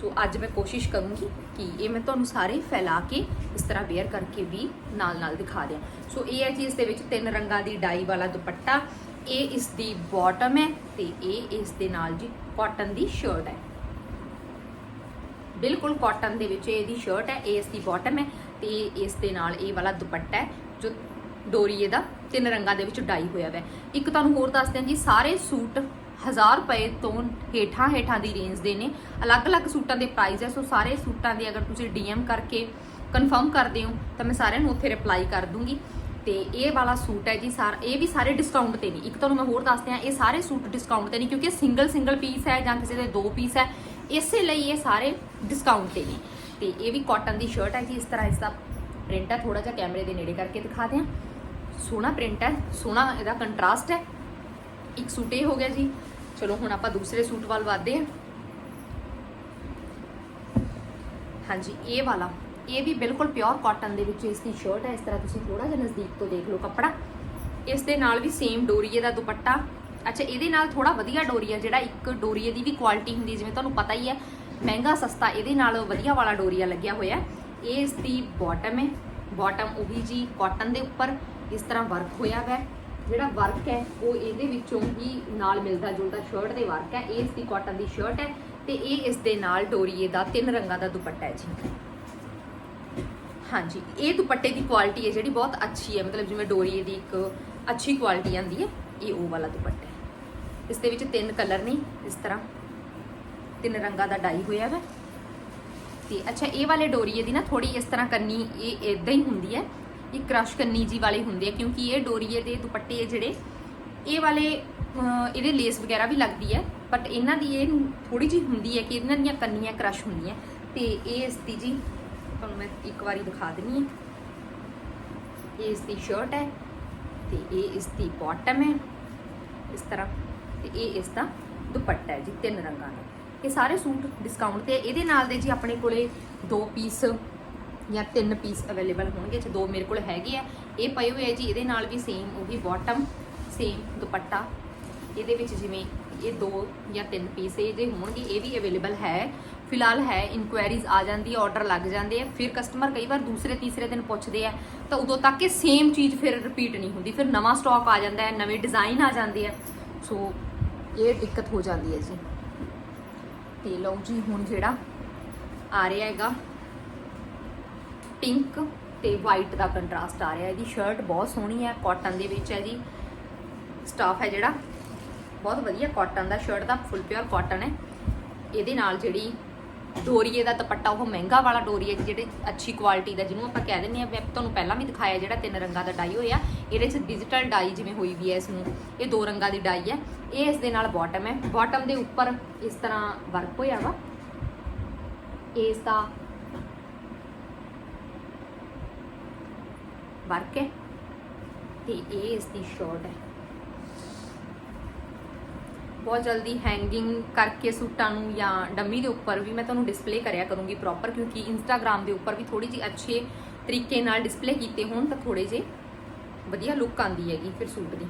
Speaker 1: ਸੋ ਅੱਜ ਮੈਂ ਕੋਸ਼ਿਸ਼ ਕਰੂੰਗੀ ਕਿ ਇਹ ਮੈਂ ਤੁਹਾਨੂੰ ਸਾਰੇ ਫੈਲਾ ਕੇ ਇਸ ਤਰ੍ਹਾਂ ਵੇਅਰ ਕਰਕੇ ਵੀ ਨਾਲ ਨਾਲ ਦਿਖਾ ਦਿਆਂ। ਸੋ ਇਹ ਹੈ ਜੀ ਇਸ ਦੇ ਵਿੱਚ ਤਿੰਨ ਰੰਗਾਂ ਦੀ ਡਾਈ ਵਾਲਾ ਦੁਪੱਟਾ। ਇਹ ਇਸ ਦੀ ਬਾਟਮ ਹੈ ਤੇ ਇਹ ਇਸ ਦੇ ਨਾਲ ਜੀ ਕਾਟਨ ਦੀ ਸ਼ਰਟ ਹੈ। ਬਿਲਕੁਲ ਕਾਟਨ ਦੇ ਵਿੱਚ ਇਹਦੀ ਸ਼ਰਟ ਹੈ, ਇਹ ਇਸ ਦੀ ਬਾਟਮ ਹੈ ਤੇ ਇਸ ਦੇ ਨਾਲ ਇਹ ਵਾਲਾ ਦੁਪੱਟਾ ਹੈ, ਜੋ ਡੋਰੀਏ ਦਾ ਤਿੰਨ ਰੰਗਾਂ ਦੇ ਵਿੱਚ ਡਾਈ ਹੋਇਆ ਵੈ। ਇੱਕ ਤੁਹਾਨੂੰ ਹੋਰ ਦੱਸ ਦਿਆਂ ਜੀ, ਸਾਰੇ ਸੂਟ 1000 ਰੁਪਏ ਤੋਂ ਹੇਠਾਂ ਹੇਠਾਂ ਦੀ ਰੇਂਜ ਦੇ ਨੇ। ਅਲੱਗ-ਅਲੱਗ ਸੂਟਾਂ ਦੇ ਪ੍ਰਾਈਸ ਹੈ ਸੋ ਸਾਰੇ ਸੂਟਾਂ ਦੇ ਅਗਰ ਤੁਸੀਂ ਡੀਐਮ ਕਰਕੇ ਕਨਫਰਮ ਕਰਦੇ ਹੋ, ਤਾਂ ਮੈਂ ਸਾਰਿਆਂ ਨੂੰ ਉੱਥੇ ਰਿਪਲਾਈ ਕਰ ਦੂੰਗੀ। ਤੇ ਇਹ ਵਾਲਾ ਸੂਟ ਹੈ ਜੀ, ਸਾਰ, ਇਹ ਵੀ ਸਾਰੇ ਡਿਸਕਾਊਂਟ ਤੇ ਨਹੀਂ ਇੱਕ ਤੁਹਾਨੂੰ ਮੈਂ ਹੋਰ ਦੱਸ ਦਿਆਂ, ਇਹ ਸਾਰੇ ਸੂਟ ਡਿਸਕਾਊਂਟ ਤੇ ਨਹੀਂ ਕਿਉਂਕਿ ਸਿੰਗਲ ਸਿੰਗਲ ਪੀਸ ਹੈ ਜਾਂ ਕਿਸੇ ਦੇ ਦੋ ਪੀਸ ਹੈ ਇਸੇ ਲਈ ਇਹ ਸਾਰੇ ਡਿਸਕਾਊਂਟ ਤੇ ਨੇ। ਤੇ ਇਹ ਵੀ ਕਾਟਨ ਦੀ ਸ਼ਰਟ ਹੈ ਜੀ, ਇਸ ਤਰ੍ਹਾਂ ਇਸ ਦਾ ਪ੍ਰਿੰਟ ਹੈ ਥੋੜਾ ਜਿਹਾ ਕੈਮਰੇ ਦੇ ਨੇੜੇ ਕਰਕੇ ਦਿਖਾ ਦਿਆਂ। ਸੋਹਣਾ ਪ੍ਰਿੰਟ ਹੈ, ਸੋਹਣਾ ਇਹਦਾ ਕੰਟਰਾਸਟ ਹੈ। ਇੱਕ ਸੂਟ ਇਹ ਹੋ ਗਿਆ ਜੀ। ਚਲੋ, ਹੁਣ ਆਪਾਂ ਦੂਸਰੇ ਸੂਟ ਵੱਲ ਵਧਦੇ ਹਾਂ। ਹਾਂਜੀ, ਇਹ ਵਾਲਾ। ਇਹ ਵੀ ਬਿਲਕੁਲ ਪਿਓਰ ਕਾਟਨ ਦੇ ਵਿੱਚ ਇਸ ਦੀ ਸ਼ਰਟ ਹੈ। ਇਸ ਤਰ੍ਹਾਂ ਤੁਸੀਂ ਥੋੜਾ ਜਿਹਾ ਨਜ਼ਦੀਕ ਤੋਂ ਦੇਖ ਲਓ ਕੱਪੜਾ। ਇਸ ਦੇ ਨਾਲ ਵੀ ਸੇਮ ਡੋਰੀਏ ਦਾ ਦੁਪੱਟਾ। ਅੱਛਾ, ਇਹਦੇ ਨਾਲ ਥੋੜਾ ਵਧੀਆ ਡੋਰੀਆ, ਜਿਹੜਾ ਇੱਕ ਡੋਰੀਏ ਦੀ ਵੀ ਕੁਆਲਿਟੀ ਹੁੰਦੀ, ਜਿਵੇਂ ਤੁਹਾਨੂੰ ਪਤਾ ਹੀ ਹੈ, ਮਹਿੰਗਾ, ਸਸਤਾ, ਇਹਦੇ ਨਾਲ ਵਧੀਆ ਵਾਲਾ ਡੋਰੀਆ ਲੱਗਿਆ ਹੋਇਆ ਇਹ ਇਸ ਦੀ ਬਾਟਮ ਹੈ। ਬਾਟਮ ਉਹ ਵੀ ਜੀ ਕਾਟਨ ਦੇ ਉੱਪਰ। ਇਸ ਤਰ੍ਹਾਂ ਵਰਕ ਹੋਇਆ ਹੈ ਜਿਹੜਾ ਵਰਕ ਹੈ, ਉਹ ਇਹਦੇ ਵਿੱਚੋਂ ਹੀ ਨਾਲ ਮਿਲਦਾ ਜੁਲਦਾ ਸ਼ਰਟ ਦੇ ਵਰਕ ਹੈ। ਇਹ ਇਸ ਦੀ ਕਾਟਨ ਦੀ ਸ਼ਰਟ ਹੈ ਤੇ ਇਹ ਇਸ ਦੇ ਨਾਲ ਡੋਰੀਏ ਦਾ ਤਿੰਨ ਰੰਗਾਂ ਦਾ ਦੁਪੱਟਾ ਹੈ ਜੀ। ਹਾਂਜੀ, ਇਹ ਦੁਪੱਟੇ ਦੀ ਕੁਆਲਿਟੀ ਹੈ ਜਿਹੜੀ ਬਹੁਤ ਅੱਛੀ ਹੈ। ਮਤਲਬ ਜਿਵੇਂ ਡੋਰੀਏ ਦੀ ਇੱਕ ਅੱਛੀ ਕੁਆਲਿਟੀ ਆਂਦੀ ਹੈ, ਇਹ ਉਹ ਵਾਲਾ ਦੁਪੱਟਾ ਹੈ। ਇਸ ਦੇ ਵਿੱਚ ਤਿੰਨ ਕਲਰ ਨੇ, ਇਸ ਤਰ੍ਹਾਂ। ਤਿੰਨ ਰੰਗਾਂ ਦਾ ਡਾਈ ਹੋਇਆ ਹੈ ਤੇ ਅੱਛਾ, ਇਹ ਵਾਲੇ ਡੋਰੀਏ ਦੀ ਨਾ ਥੋੜੀ ਇਸ ਤਰ੍ਹਾਂ ਕਰਨੀ, ਇਹ ਇਦਾਂ ਹੀ ਹੁੰਦੀ ਹੈ। ਇਹ ਕ੍ਰਸ਼ ਕੰਨੀ ਜੀ ਵਾਲੇ ਹੁੰਦੇ ਆ, ਕਿਉਂਕਿ ਇਹ ਡੋਰੀਏ ਦੇ ਦੁਪੱਟੇ ਜਿਹੜੇ। ਇਹ ਵਾਲੇ ਇਹਦੇ ਲੇਸ ਵਗੈਰਾ ਵੀ ਲੱਗਦੀ ਹੈ ਬਟ ਇਹਨਾਂ ਦੀ ਇਹ ਥੋੜੀ ਜੀ ਹੁੰਦੀ ਹੈ ਕਿ ਇਹਨਾਂ ਦੀਆਂ ਕੰਨੀਆਂ ਕ੍ਰਸ਼ ਹੁੰਦੀਆਂ। ਤੇ ਇਹ ਇਸ ਦੀ ਜੀ, ਤੁਹਾਨੂੰ ਮੈਂ ਇੱਕ ਵਾਰੀ ਦਿਖਾ ਦਿੰਨੀ ਹਾਂ। ਇਹ ਇਸ ਦੀ ਸ਼ਰਟ ਹੈ ਤੇ ਇਹ ਇਸ ਦੀ ਬਾਟਮ ਹੈ ਇਸ ਤਰ੍ਹਾਂ। ਤੇ ਇਹ ਇਸ ਦਾ ਦੁਪੱਟਾ ਹੈ ਜੀ, ਤਿੰਨ ਰੰਗਾਂ ਦਾ। ਇਹ ਸਾਰੇ ਸੂਟ ਡਿਸਕਾਊਂਟ ਤੇ ਇਹਦੇ ਨਾਲ ਦੇ ਜੀ ਆਪਣੇ ਕੋਲੇ ਦੋ ਪੀਸ ਜਾਂ ਤਿੰਨ ਪੀਸ ਅਵੇਲੇਬਲ ਹੋਣਗੇ, ਜੇ ਦੋ ਮੇਰੇ ਕੋਲ ਹੈਗੇ ਆ, ਇਹ ਪਏ ਹੋਏ ਆ ਜੀ, ਇਹਦੇ ਨਾਲ ਵੀ ਸੇਮ ਉਹੀ ਬਾਟਮ ਸੇਮ ਦੁਪੱਟਾ। ਇਹਦੇ ਵਿੱਚ ਜਿਵੇਂ ਇਹ ਦੋ ਜਾਂ ਤਿੰਨ ਪੀਸ ਇਹ ਜੇ ਹੋਣਗੇ, ਇਹ ਵੀ ਅਵੇਲੇਬਲ ਹੈ। ਫਿਲਹਾਲ ਹੈ ਇਨਕੁਆਇਰੀਜ਼ ਆ ਜਾਂਦੀ ਹੈ ਆਰਡਰ ਲੱਗ ਜਾਂਦੇ ਆ। ਫਿਰ ਕਸਟਮਰ ਕਈ ਵਾਰ ਦੂਸਰੇ, ਤੀਸਰੇ ਦਿਨ ਪੁੱਛਦੇ ਆ, ਤਾਂ ਉਦੋਂ ਤੱਕ ਇਹ ਸੇਮ ਚੀਜ਼ ਫਿਰ ਰਿਪੀਟ ਨਹੀਂ ਹੁੰਦੀ। ਫਿਰ ਨਵਾਂ ਸਟਾਕ ਆ ਜਾਂਦਾ ਹੈ, ਨਵੇਂ ਡਿਜ਼ਾਈਨ ਆ ਜਾਂਦੇ ਆ। ਸੋ ਇਹ ਦਿੱਕਤ ਹੋ ਜਾਂਦੀ ਹੈ ਜੀ। ਤੇ ਲਓ ਜੀ, ਹੁਣ ਜਿਹੜਾ ਆ ਰਿਹਾ ਹੈਗਾ ਪਿੰਕ ਤੇ ਵਾਈਟ ਦਾ ਕੰਟਰਾਸਟ ਆ ਰਿਹਾ ਇਹਦੀ ਸ਼ਰਟ ਬਹੁਤ ਸੋਹਣੀ ਹੈ ਕਾਟਨ ਦੇ ਵਿੱਚ ਹੈ ਜੀ। ਸਟਾਫ ਹੈ ਜਿਹੜਾ, ਬਹੁਤ ਵਧੀਆ ਕਾਟਨ ਦਾ ਸ਼ਰਟ ਦਾ ਫੁੱਲ ਪਿਓਰ ਕਾਟਨ ਹੈ। ਇਹਦੇ ਨਾਲ ਜਿਹੜੀ ਡੋਰੀਏ ਦਾ ਦੁਪੱਟਾ, ਉਹ ਮਹਿੰਗਾ ਵਾਲਾ ਡੋਰੀਆ ਜਿਹੜੇ ਅੱਛੀ ਕੁਆਲਿਟੀ ਦਾ, ਜਿਹਨੂੰ ਆਪਾਂ ਕਹਿ ਦਿੰਦੇ ਆ ਮੈਂ ਤੁਹਾਨੂੰ ਪਹਿਲਾਂ ਵੀ ਦਿਖਾਇਆ ਜਿਹੜਾ ਤਿੰਨ ਰੰਗਾਂ ਦਾ ਡਾਈ ਹੋਇਆ। ਇਹਦੇ 'ਚ ਡਿਜੀਟਲ ਡਾਈ ਜਿਵੇਂ ਹੋਈ ਵੀ ਹੈ ਇਸ ਨੂੰ, ਇਹ ਦੋ ਰੰਗਾਂ ਦੀ ਡਾਈ ਹੈ। ਇਹ ਇਸ ਦੇ ਨਾਲ ਬਾਟਮ ਹੈ। ਬਾਟਮ ਦੇ ਉੱਪਰ ਇਸ ਤਰ੍ਹਾਂ ਵਰਕ ਹੋਇਆ ਵਾ। ਇਸ ਦਾ ਵਰਕ ਹੈ ਤੇ ਇਹ ਇਸ ਦੀ ਸ਼ਰਟ ਹੈ। ਬਹੁਤ ਜਲਦੀ ਹੈਂਗਿੰਗ ਕਰਕੇ ਸੂਟਾਂ ਨੂੰ ਜਾਂ ਡੰਮੀ ਦੇ ਉੱਪਰ ਵੀ ਮੈਂ ਤੁਹਾਨੂੰ ਡਿਸਪਲੇ ਕਰਿਆ ਕਰੂੰਗੀ ਪ੍ਰੋਪਰ ਕਿਉਂਕਿ ਇੰਸਟਾਗ੍ਰam ਦੇ ਉੱਪਰ ਵੀ ਥੋੜੀ ਜਿਹੀ ਅੱਛੇ ਤਰੀਕੇ ਨਾਲ ਡਿਸਪਲੇ ਕੀਤੇ ਹੋਣ ਤਾਂ ਥੋੜੇ ਜੇ ਵਧੀਆ ਲੁੱਕ ਆਂਦੀ ਹੈਗੀ ਫਿਰ ਸੂਟ ਦੀ।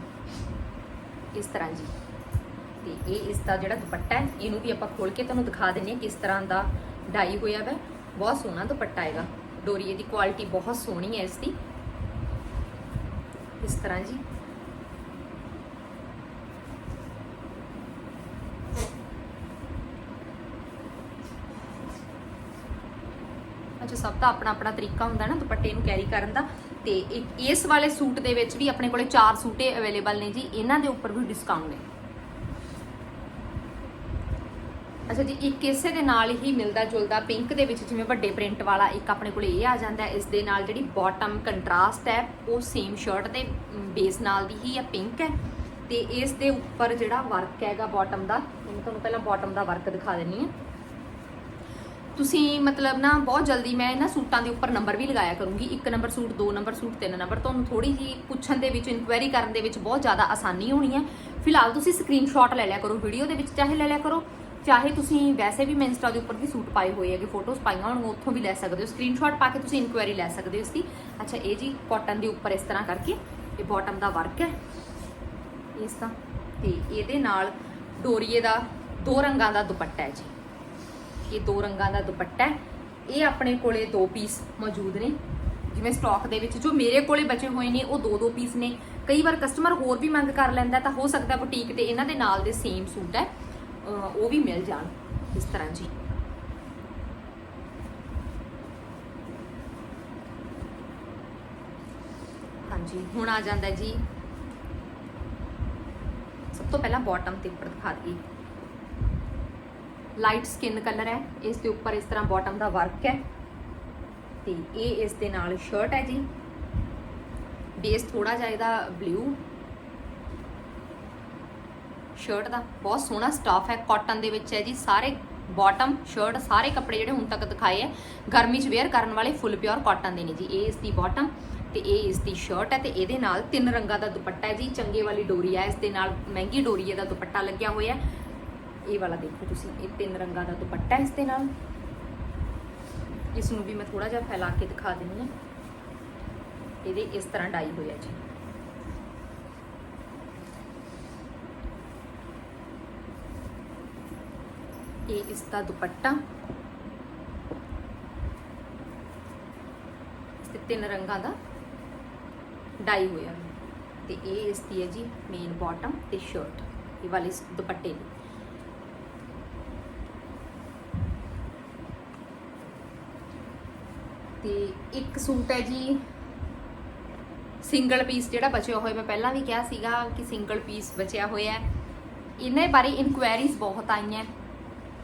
Speaker 1: ਇਸ ਤਰ੍ਹਾਂ ਜੀ। ਤੇ ਇਹ ਇਸ ਦਾ ਜਿਹੜਾ ਦੁਪੱਟਾ ਹੈ, ਇਹਨੂੰ ਵੀ ਆਪਾਂ ਖੋਲ ਕੇ ਤੁਹਾਨੂੰ ਦਿਖਾ ਦਿੰਨੇ ਹਾਂ ਕਿਸ ਤਰ੍ਹਾਂ ਦਾ ਡਾਈ ਹੋਇਆ ਵਾ। ਬਹੁਤ ਸੋਹਣਾ ਦੁਪੱਟਾ ਹੈਗਾ। ਡੋਰੀਏ ਦੀ ਕੁਆਲਿਟੀ ਬਹੁਤ ਸੋਹਣੀ ਹੈ ਇਸ ਦੀ। ਇਸ ਤਰ੍ਹਾਂ ਜੀ। ਅੱਛਾ, ਸਭ ਦਾ ਆਪਣਾ ਆਪਣਾ ਤਰੀਕਾ ਹੁੰਦਾ ਨਾ ਦੁਪੱਟੇ ਨੂੰ ਕੈਰੀ ਕਰਨ ਦਾ। ਤੇ ਇਸ ਵਾਲੇ ਸੂਟ ਦੇ ਵਿੱਚ ਵੀ ਆਪਣੇ ਕੋਲੇ ਚਾਰ ਸੂਟੇ ਅਵੇਲੇਬਲ ਨੇ ਜੀ। ਇਹਨਾਂ ਦੇ ਉੱਪਰ ਵੀ ਡਿਸਕਾਊਂਟ ਨੇ। ਅੱਛਾ ਜੀ ਇੱਕ ਇਸੇ ਦੇ ਨਾਲ ਹੀ ਮਿਲਦਾ ਜੁਲਦਾ ਪਿੰਕ ਦੇ ਵਿੱਚ, ਜਿਵੇਂ ਵੱਡੇ ਪ੍ਰਿੰਟ ਵਾਲਾ ਇੱਕ ਆਪਣੇ ਕੋਲ ਇਹ ਆ ਜਾਂਦਾ ਇਸ ਦੇ ਨਾਲ ਜਿਹੜੀ ਬਾਟਮ ਕੰਟਰਾਸਟ ਹੈ, ਉਹ ਸੇਮ ਸ਼ਰਟ ਦੇ ਬੇਸ ਨਾਲ ਦੀ ਹੀ ਹੈ ਪਿੰਕ ਹੈ। ਤੇ ਇਸ ਦੇ ਉੱਪਰ ਜਿਹੜਾ ਵਰਕ ਹੈਗਾ ਬਾਟਮ ਦਾ ਮੈਂ ਤੁਹਾਨੂੰ ਪਹਿਲਾਂ ਬਾਟਮ ਦਾ ਵਰਕ ਦਿਖਾ ਦਿੰਨੀ ਹਾਂ। ਤੁਸੀਂ ਮਤਲਬ ਨਾ ਬਹੁਤ ਜਲਦੀ ਮੈਂ ਇਹਨਾਂ ਸੂਟਾਂ ਦੇ ਉੱਪਰ ਨੰਬਰ ਵੀ ਲਗਾਇਆ ਕਰੂੰਗੀ। ਇੱਕ ਨੰਬਰ ਸੂਟ, ਦੋ ਨੰਬਰ ਸੂਟ, ਤਿੰਨ ਨੰਬਰ ਤੁਹਾਨੂੰ ਥੋੜੀ ਜੀ ਪੁੱਛਣ ਦੇ ਵਿੱਚ ਇਨਕੁਆਇਰੀ ਕਰਨ ਦੇ ਵਿੱਚ ਬਹੁਤ ਜ਼ਿਆਦਾ ਆਸਾਨੀ ਹੋਣੀ ਹੈ। ਫਿਲਹਾਲ ਤੁਸੀਂ ਸਕਰੀਨਸ਼ਾਟ ਲੈ ਲਿਆ ਕਰੋ ਵੀਡੀਓ ਦੇ ਵਿੱਚ, ਚਾਹੇ ਲੈ ਲਿਆ ਕਰੋ। ਚਾਹੇ ਤੁਸੀਂ ਵੈਸੇ ਵੀ ਮੈਂ ਇੰਸਟਾ ਦੇ ਉੱਪਰ ਵੀ ਸੂਟ ਪਾਏ ਹੋਏ ਹੈਗੇ ਫੋਟੋਜ਼ ਪਾਈਆਂ ਹੋਣਗੀਆਂ, ਉੱਥੋਂ ਵੀ ਲੈ ਸਕਦੇ ਹੋ। ਸਕਰੀਨਸ਼ਾਟ ਪਾ ਕੇ ਤੁਸੀਂ ਇਨਕੁਆਇਰੀ ਲੈ ਸਕਦੇ ਹੋ ਇਸ ਦੀ ਅੱਛਾ, ਇਹ ਜੀ ਕਾਟਨ ਦੇ ਉੱਪਰ ਇਸ ਤਰ੍ਹਾਂ ਕਰਕੇ, ਇਹ ਬਾਟਮ ਦਾ ਵਰਕ ਹੈ। ਇਸ ਦਾ ਤੇ ਇਹਦੇ ਨਾਲ ਡੋਰੀਏ ਦਾ ਦੋ ਰੰਗਾਂ ਦਾ ਦੁਪੱਟਾ ਹੈ ਜੀ। ਇਹ ਦੋ ਰੰਗਾਂ ਦਾ ਦੁਪੱਟਾ ਹੈ। ਇਹ ਆਪਣੇ ਕੋਲੇ ਦੋ ਪੀਸ ਮੌਜੂਦ ਨੇ। ਜਿਵੇਂ ਸਟਾਕ ਦੇ ਵਿੱਚ ਜੋ ਮੇਰੇ ਕੋਲੇ ਬਚੇ ਹੋਏ ਨੇ, ਉਹ ਦੋ ਦੋ ਪੀਸ ਨੇ। ਕਈ ਵਾਰ ਕਸਟਮਰ ਹੋਰ ਵੀ ਮੰਗ ਕਰ ਲੈਂਦਾ ਤਾਂ ਹੋ ਸਕਦਾ ਬੁਟੀਕ ਤੇ ਇਹਨਾਂ ਦੇ ਨਾਲ ਦੇ ਸੇਮ ਸੂਟ ਹੈ। ਉਹ ਵੀ ਮਿਲ ਜਾਣ ਇਸ ਤਰ੍ਹਾਂ ਜੀ। ਹਾਂਜੀ, ਹੁਣ ਆ ਜਾਂਦਾ ਜੀ। ਸਭ ਤੋਂ ਪਹਿਲਾਂ ਬਾਟਮ ਤੇ ਉੱਪਰ ਦਿਖਾ ਦਈਏ। ਲਾਈਟ ਸਕਿਨ ਕਲਰ ਹੈ। ਇਸ ਦੇ ਉੱਪਰ ਇਸ ਤਰ੍ਹਾਂ ਬਾਟਮ ਦਾ ਵਰਕ ਹੈ। ਤੇ ਇਹ ਇਸ ਦੇ ਨਾਲ ਸ਼ਰਟ ਹੈ ਜੀ। ਬੇਸ ਥੋੜਾ ਜਿਹਾ ਇਹਦਾ ਬਲੂ ਸ਼ਰਟ ਦਾ। ਬਹੁਤ ਸੋਹਣਾ ਸਟਾਫ ਹੈ। ਕਾਟਨ ਦੇ ਵਿੱਚ ਹੈ ਜੀ। ਸਾਰੇ ਬਾਟਮ ਸ਼ਰਟ ਸਾਰੇ ਕੱਪੜੇ ਜਿਹੜੇ ਹੁਣ ਤੱਕ ਦਿਖਾਏ ਹੈ, ਗਰਮੀ 'ਚ ਵੇਅਰ ਕਰਨ ਵਾਲੇ ਫੁੱਲ ਪਿਓਰ ਕਾਟਨ ਦੇ ਨੇ ਜੀ। ਇਹ ਇਸ ਦੀ ਬਾਟਮ ਤੇ ਇਹ ਇਸ ਦੀ ਸ਼ਰਟ ਹੈ ਤੇ ਇਹਦੇ ਨਾਲ ਤਿੰਨ ਰੰਗਾਂ ਦਾ ਦੁਪੱਟਾ ਹੈ ਜੀ। ਚੰਗੇ ਵਾਲੀ ਡੋਰੀ ਹੈ। ਇਸ ਦੇ ਨਾਲ ਮਹਿੰਗੀ ਡੋਰੀ ਦਾ ਦੁਪੱਟਾ ਲੱਗਿਆ ਹੋਇਆ ਹੈ। ਇਹ ਵਾਲਾ ਦੇਖੋ ਤੁਸੀਂ, ਇਹ ਤਿੰਨ ਰੰਗਾਂ ਦਾ ਦੁਪੱਟਾ ਇਸ ਦੇ ਨਾਲ। ਇਸ ਨੂੰ ਵੀ ਮੈਂ ਥੋੜਾ ਜਿਹਾ ਫੈਲਾ ਕੇ ਦਿਖਾ ਦਿੰਦੀ ਹਾਂ। ਇਹਦੇ ਇਸ ਤਰ੍ਹਾਂ ਡਾਈ ਹੋਇਆ ਜੀ। ਇਹ ਇਸ ਦਾ ਦੁਪੱਟਾ। ਤੇ ਤਿੰਨ ਰੰਗਾਂ ਦਾ ਡਾਈ ਹੋਇਆ ਹੈ। ਤੇ ਇਹ ਇਸ ਦੀ ਹੈ ਜੀ ਮੇਨ ਬਾਟਮ ਤੇ ਸ਼ਰਟ ਇਹ ਵਾਲੇ ਦੁਪੱਟੇ ਦੀ। ਤੇ ਇੱਕ ਸੂਟ ਹੈ ਜੀ ਸਿੰਗਲ ਪੀਸ ਜਿਹੜਾ ਬਚਿਆ ਹੋਇਆ। ਮੈਂ ਪਹਿਲਾਂ ਵੀ ਕਿਹਾ ਸੀਗਾ ਕਿ ਸਿੰਗਲ ਪੀਸ ਬਚਿਆ ਹੋਇਆ ਹੈ। ਇਹਨਾਂ ਬਾਰੇ ਇਨਕੁਆਇਰੀਜ਼ ਬਹੁਤ ਆਈਆਂ।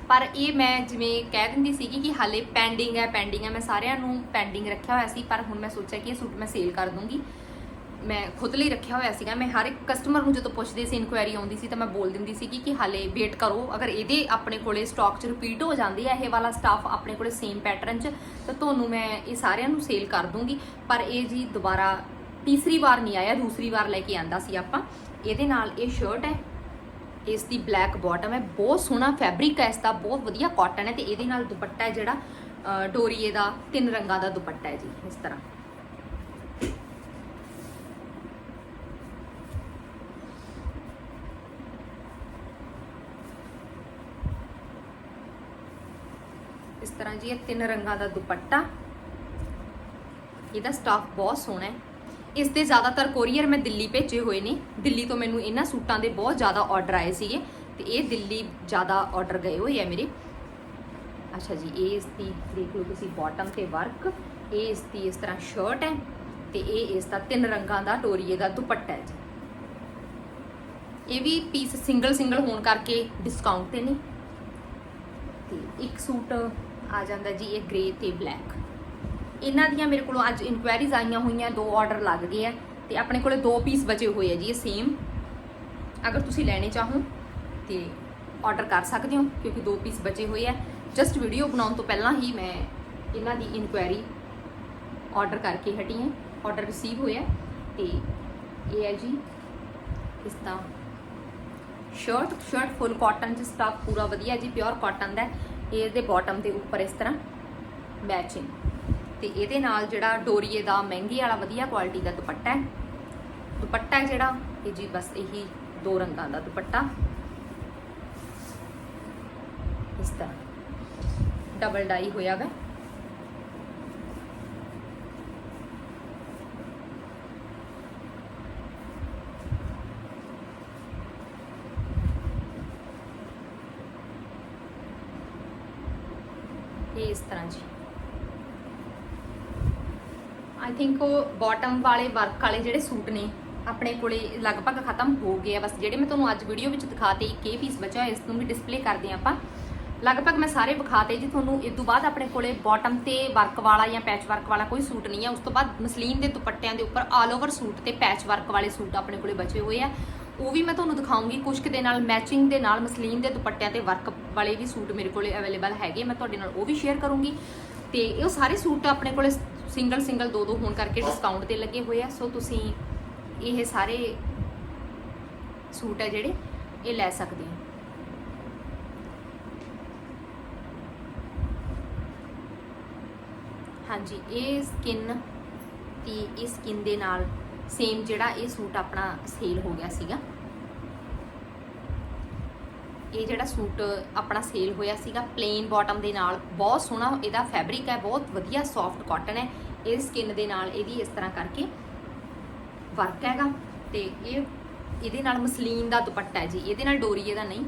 Speaker 1: ਪਰ ਇਹ ਮੈਂ ਜਿਵੇਂ ਕਹਿ ਦਿੰਦੀ ਸੀਗੀ ਕਿ ਹਾਲੇ ਪੈਂਡਿੰਗ ਹੈ ਪੈਂਡਿੰਗ ਹੈ। ਮੈਂ ਸਾਰਿਆਂ ਨੂੰ ਪੈਂਡਿੰਗ ਰੱਖਿਆ ਹੋਇਆ ਸੀ, ਪਰ ਹੁਣ ਮੈਂ ਸੋਚਿਆ ਕਿ ਇਹ ਸੂਟ ਮੈਂ ਸੇਲ ਕਰ ਦੂੰਗੀ। ਮੈਂ ਖੁਦ ਲਈ ਰੱਖਿਆ ਹੋਇਆ ਸੀਗਾ। ਮੈਂ ਹਰ ਇੱਕ ਕਸਟਮਰ ਨੂੰ ਜਦੋਂ ਪੁੱਛਦੇ ਸੀ ਇਨਕੁਆਇਰੀ ਆਉਂਦੀ ਸੀ ਤਾਂ ਮੈਂ ਬੋਲ ਦਿੰਦੀ ਸੀ ਕਿ ਹਾਲੇ ਵੇਟ ਕਰੋ। ਅਗਰ ਇਹਦੇ ਆਪਣੇ ਕੋਲੇ ਸਟਾਕ 'ਚ ਰਿਪੀਟ ਹੋ ਜਾਂਦੇ ਹੈ ਇਹ ਵਾਲਾ ਸਟਾਫ ਆਪਣੇ ਕੋਲੇ ਸੇਮ ਪੈਟਰਨ 'ਚ, ਤਾਂ ਤੁਹਾਨੂੰ ਮੈਂ ਇਹ ਸਾਰਿਆਂ ਨੂੰ ਸੇਲ ਕਰ ਦੂੰਗੀ। ਪਰ ਇਹ ਜੀ ਦੁਬਾਰਾ ਤੀਸਰੀ ਵਾਰ ਨਹੀਂ ਆਇਆ, ਦੂਸਰੀ ਵਾਰ ਲੈ ਕੇ ਆਂਦਾ ਸੀ ਆਪਾਂ। ਇਹਦੇ ਨਾਲ ਇਹ ਸ਼ਰਟ ਹੈ। ਇਸ ਦੀ ਬਲੈਕ ਬਾਟਮ ਹੈ। ਬਹੁਤ ਸੋਹਣਾ ਫੈਬਰਿਕ ਹੈ ਇਸ ਦਾ ਬਹੁਤ ਵਧੀਆ ਕਾਟਨ ਹੈ ਤੇ ਇਹਦੇ ਨਾਲ ਦੁਪੱਟਾ ਹੈ ਜਿਹੜਾ ਡੋਰੀਏ ਦਾ, ਤਿੰਨ ਰੰਗਾਂ ਦਾ ਦੁਪੱਟਾ ਹੈ ਜੀ, ਇਸ ਤਰ੍ਹਾਂ। ਇਸ ਤਰ੍ਹਾਂ ਜੀ ਇਹ ਤਿੰਨ ਰੰਗਾਂ ਦਾ ਦੁਪੱਟਾ। ਇਹਦਾ ਸਟਾਫ ਬਹੁਤ ਸੋਹਣਾ ਹੈ। ਇਸ ਦੇ ਜ਼ਿਆਦਾਤਰ ਕੋਰੀਅਰ ਮੈਂ ਦਿੱਲੀ ਭੇਜੇ ਹੋਏ ਨੇ। ਦਿੱਲੀ ਤੋਂ ਮੈਨੂੰ ਇਹਨਾਂ ਸੂਟਾਂ ਦੇ ਬਹੁਤ ਜ਼ਿਆਦਾ ਆਰਡਰ ਆਏ ਸੀਗੇ ਤੇ ਇਹ ਦਿੱਲੀ ਜ਼ਿਆਦਾ ਆਰਡਰ ਗਏ ਹੋਏ ਆ ਮੇਰੇ। ਅੱਛਾ ਜੀ, ਇਹ ਇਸ ਦੀ ਦੇਖ ਲਓ ਤੁਸੀਂ ਬਾਟਮ ਤੇ ਵਰਕ ਇਹ ਇਸ ਦੀ ਇਸ ਤਰ੍ਹਾਂ ਸ਼ਰਟ ਹੈ ਤੇ ਇਹ ਇਸ ਦਾ ਤਿੰਨ ਰੰਗਾਂ ਦਾ ਟੋਰੀਏ ਦਾ ਦੁਪੱਟਾ ਹੈ ਜੀ। ਇਹ ਵੀ ਪੀਸ ਸਿੰਗਲ ਸਿੰਗਲ ਹੋਣ ਕਰਕੇ ਡਿਸਕਾਊਂਟ ਤੇ ਨੇ। ਤੇ ਇੱਕ ਸੂਟ ਆ ਜਾਂਦਾ ਜੀ, ਇਹ ਗ੍ਰੇ ਤੇ ਬਲੈਕ ਇਹਨਾਂ ਦੀਆਂ ਮੇਰੇ ਕੋਲੋਂ ਅੱਜ ਇਨਕੁਆਇਰੀਜ਼ ਆਈਆਂ ਹੋਈਆਂ, ਦੋ ਆਰਡਰ ਲੱਗ ਗਏ ਆ ਤੇ ਆਪਣੇ ਕੋਲੇ ਦੋ ਪੀਸ ਬਚੇ ਹੋਏ ਆ ਜੀ, ਇਹ ਸੇਮ ਅਗਰ ਤੁਸੀਂ ਲੈਣੇ ਚਾਹੋ ਤੇ ਆਰਡਰ ਕਰ ਸਕਦੇ ਹੋ, ਕਿਉਂਕਿ ਦੋ ਪੀਸ ਬਚੇ ਹੋਏ ਆ। ਜਸਟ ਵੀਡੀਓ ਬਣਾਉਣ ਤੋਂ ਪਹਿਲਾਂ ਹੀ ਮੈਂ ਇਹਨਾਂ ਦੀ ਇਨਕੁਆਇਰੀ ਆਰਡਰ ਕਰਕੇ ਹਟੀ ਹਾਂ। ਆਰਡਰ ਰਿਸੀਵ ਹੋਇਆ ਤੇ ਇਹ ਹੈ ਜੀ, ਇਸ ਦਾ ਸ਼ਰਟ ਸ਼ਰਟ ਫੁੱਲ ਕਾਟਨ ਚ ਸਟਾਫ ਪੂਰਾ ਵਧੀਆ ਜੀ ਪਿਓਰ ਕਾਟਨ ਦਾ ਹੈ। ਇਹ ਦੇ ਬਾਟਮ ਦੇ ਉੱਪਰ ਇਸ ਤਰ੍ਹਾਂ ਮੈਚਿੰਗ ਤੇ ਇਹਦੇ ਨਾਲ ਜਿਹੜਾ ਡੋਰੀਏ ਦਾ ਮਹਿੰਗੀ ਵਾਲਾ ਵਧੀਆ ਕੁਆਲਿਟੀ ਦਾ ਦੁਪੱਟਾ ਹੈ। ਦੁਪੱਟਾ ਹੈ ਜਿਹੜਾ, ਇਹ ਜੀ ਬਸ ਇਹੀ ਦੋ ਰੰਗਾਂ ਦਾ ਦੁਪੱਟਾ। ਇਸ ਤਰ੍ਹਾਂ। ਡਬਲ ਡਾਈ ਹੋਇਆ ਵਾ। ਇਹ ਇਸ ਤਰ੍ਹਾਂ ਜੀ। ਆਈ ਥਿੰਕ ਉਹ ਬਾਟਮ ਵਾਲੇ ਵਰਕ ਵਾਲੇ ਜਿਹੜੇ ਸੂਟ ਨੇ, ਆਪਣੇ ਕੋਲੇ ਲਗਭਗ ਖਤਮ ਹੋ ਗਏ ਆ ਬਸ। ਜਿਹੜੇ ਮੈਂ ਤੁਹਾਨੂੰ ਅੱਜ ਵੀਡੀਓ ਵਿੱਚ ਦਿਖਾਤੇ, ਇੱਕ ਇਹ ਪੀਸ ਬਚਿਆ ਇਸ ਨੂੰ ਵੀ ਡਿਸਪਲੇ ਕਰਦੇ ਹਾਂ ਆਪਾਂ। ਲਗਭਗ ਮੈਂ ਸਾਰੇ ਵਿਖਾਤੇ ਜੀ ਤੁਹਾਨੂੰ ਇਸ ਤੋਂ ਬਾਅਦ ਆਪਣੇ ਕੋਲੇ ਬਾਟਮ ਤੇ ਵਰਕ ਵਾਲਾ ਜਾਂ ਪੈਚ ਵਰਕ ਵਾਲਾ ਕੋਈ ਸੂਟ ਨਹੀਂ ਹੈ ਉਸ ਤੋਂ ਬਾਅਦ ਮਸਲੀਨ ਦੇ ਦੁਪੱਟਿਆਂ ਦੇ ਉੱਪਰ ਆਲ ਓਵਰ ਸੂਟ ਤੇ ਪੈਚ ਵਰਕ ਵਾਲੇ ਸੂਟ ਆਪਣੇ ਕੋਲੇ ਬਚੇ ਹੋਏ ਆ। ਉਹ ਵੀ ਮੈਂ ਤੁਹਾਨੂੰ ਦਿਖਾਉਂਗੀ ਕੁਝ ਕੁ ਦੇ ਨਾਲ ਮੈਚਿੰਗ ਦੇ ਨਾਲ ਮਸਲੀਨ ਦੇ ਦੁਪੱਟਿਆਂ ਤੇ ਵਰਕ ਵਾਲੇ ਵੀ ਸੂਟ ਮੇਰੇ ਕੋਲੇ ਅਵੇਲੇਬਲ ਹੈਗੇ ਮੈਂ ਤੁਹਾਡੇ ਨਾਲ ਉਹ ਵੀ ਸ਼ੇਅਰ ਕਰੂੰਗੀ। ਤੇ ਇਹ ਸਾਰੇ ਸੂਟ ਆਪਣੇ ਕੋਲੇ ਸਿੰਗਲ ਸਿੰਗਲ ਦੋ ਦੋ ਹੋਣ ਕਰਕੇ ਡਿਸਕਾਊਂਟ ਤੇ ਲੱਗੇ ਹੋਏ ਆ ਸੋ ਤੁਸੀਂ ਇਹ ਸਾਰੇ ਸੂਟ ਹੈ ਜਿਹੜੇ ਇਹ ਲੈ ਸਕਦੇ ਹੋ। ਹਾਂਜੀ, ਇਹ ਸਕਿਨ ਤੇ ਇਹ ਸਕਿਨ ਦੇ ਨਾਲ ਸੇਮ ਜਿਹੜਾ ਇਹ ਸੂਟ ਆਪਣਾ ਸੇਲ ਹੋ ਗਿਆ ਸੀਗਾ। ਇਹ ਜਿਹੜਾ ਸੂਟ ਆਪਣਾ ਸੇਲ ਹੋਇਆ ਸੀਗਾ ਪਲੇਨ ਬਾਟਮ ਦੇ ਨਾਲ, ਬਹੁਤ ਸੋਹਣਾ ਇਹਦਾ ਫੈਬਰਿਕ ਹੈ, ਬਹੁਤ ਵਧੀਆ ਸੌਫਟ ਕਾਟਨ ਹੈ। ਇਹ ਸਕਿਨ ਦੇ ਨਾਲ ਇਹਦੀ ਇਸ ਤਰ੍ਹਾਂ ਕਰਕੇ ਵਰਕ ਹੈਗਾ ਤੇ ਇਹ ਇਹਦੇ ਨਾਲ ਮਸਲੀਨ ਦਾ ਦੁਪੱਟਾ ਹੈ ਜੀ। ਇਹਦੇ ਨਾਲ ਡੋਰੀ ਇਹਦਾ ਨਹੀਂ,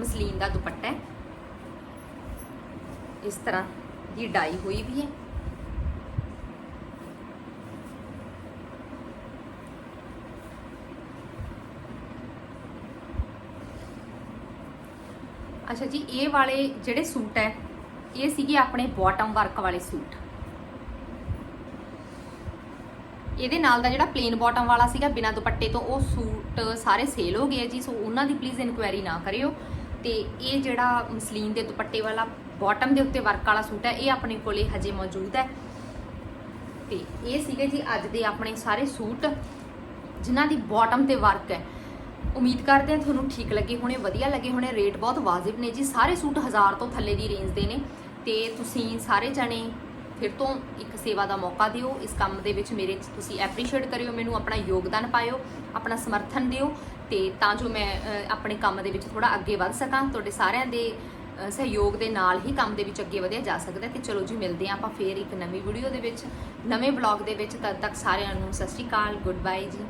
Speaker 1: ਮਸਲੀਨ ਦਾ ਦੁਪੱਟਾ ਹੈ। ਇਸ ਤਰ੍ਹਾਂ ਦੀ ਡਾਈ ਹੋਈ ਵੀ ਹੈ। ਅੱਛਾ ਜੀ, ਇਹ ਵਾਲੇ ਜਿਹੜੇ ਸੂਟ ਹੈ, ਇਹ ਸੀਗੇ ਆਪਣੇ ਬਾਟਮ ਵਰਕ ਵਾਲੇ ਸੂਟ। ਇਹਦੇ ਨਾਲ ਦਾ ਜਿਹੜਾ ਪਲੇਨ ਬਾਟਮ ਵਾਲਾ ਸੀਗਾ, ਬਿਨਾਂ ਦੁਪੱਟੇ ਤੋਂ, ਉਹ ਸੂਟ ਸਾਰੇ ਸੇਲ ਹੋ ਗਏ ਆ ਜੀ ਸੋ ਉਹਨਾਂ ਦੀ ਪਲੀਜ਼ ਇਨਕੁਆਇਰੀ ਨਾ ਕਰਿਓ। ਤੇ ਇਹ ਜਿਹੜਾ ਮਸਲੀਨ ਦੇ ਦੁਪੱਟੇ ਵਾਲਾ ਬਾਟਮ ਦੇ ਉੱਤੇ ਵਰਕ ਵਾਲਾ ਸੂਟ ਹੈ, ਇਹ ਆਪਣੇ ਕੋਲੇ ਹਜੇ ਮੌਜੂਦ ਹੈ। ਤੇ ਇਹ ਸੀਗੇ ਜੀ ਅੱਜ ਦੇ ਆਪਣੇ ਸਾਰੇ ਸੂਟ, ਜਿਨ੍ਹਾਂ ਦੀ ਬਾਟਮ ਤੇ ਵਰਕ ਹੈ। ਉਮੀਦ ਕਰਦੇ ਹਾਂ ਤੁਹਾਨੂੰ ਠੀਕ ਲੱਗੇ ਹੋਣੇ, ਵਧੀਆ ਲੱਗੇ ਹੋਣੇ ਰੇਟ ਬਹੁਤ ਵਾਜਿਬ ਨੇ ਜੀ। ਸਾਰੇ ਸੂਟ 1000 ਤੋਂ ਥੱਲੇ ਦੀ ਰੇਂਜ ਦੇ ਨੇ। ਤੇ ਤੁਸੀਂ ਸਾਰੇ ਜਣੇ ਫਿਰ ਤੋਂ ਇੱਕ ਸੇਵਾ ਦਾ ਮੌਕਾ ਦਿਓ। ਇਸ ਕੰਮ ਦੇ ਵਿੱਚ ਮੇਰੇ 'ਚ ਤੁਸੀਂ ਐਪਰੀਸ਼ੀਏਟ ਕਰਿਓ, ਮੈਨੂੰ ਆਪਣਾ ਯੋਗਦਾਨ ਪਾਇਓ, ਆਪਣਾ ਸਮਰਥਨ ਦਿਓ ਤੇ ਤਾਂ ਜੋ ਮੈਂ ਆਪਣੇ ਕੰਮ ਦੇ ਵਿੱਚ ਥੋੜਾ ਅੱਗੇ ਵੱਧ ਸਕਾਂ। ਤੁਹਾਡੇ ਸਾਰਿਆਂ ਦੇ ਸਹਿਯੋਗ ਦੇ ਨਾਲ ਹੀ ਕੰਮ ਦੇ ਵਿੱਚ ਅੱਗੇ ਵਧਿਆ ਜਾ ਸਕਦਾ ਤੇ ਚਲੋ ਜੀ, ਮਿਲਦੇ ਹਾਂ ਆਪਾਂ ਫੇਰ ਇੱਕ ਨਵੀਂ ਵੀਡੀਓ ਦੇ ਵਿੱਚ, ਨਵੇਂ ਬਲੌਗ ਦੇ ਵਿੱਚ। ਤਦ ਤੱਕ ਸਾਰਿਆਂ ਨੂੰ ਸਤਿ ਸ਼੍ਰੀ ਅਕਾਲ ਗੁੱਡ ਬਾਏ ਜੀ।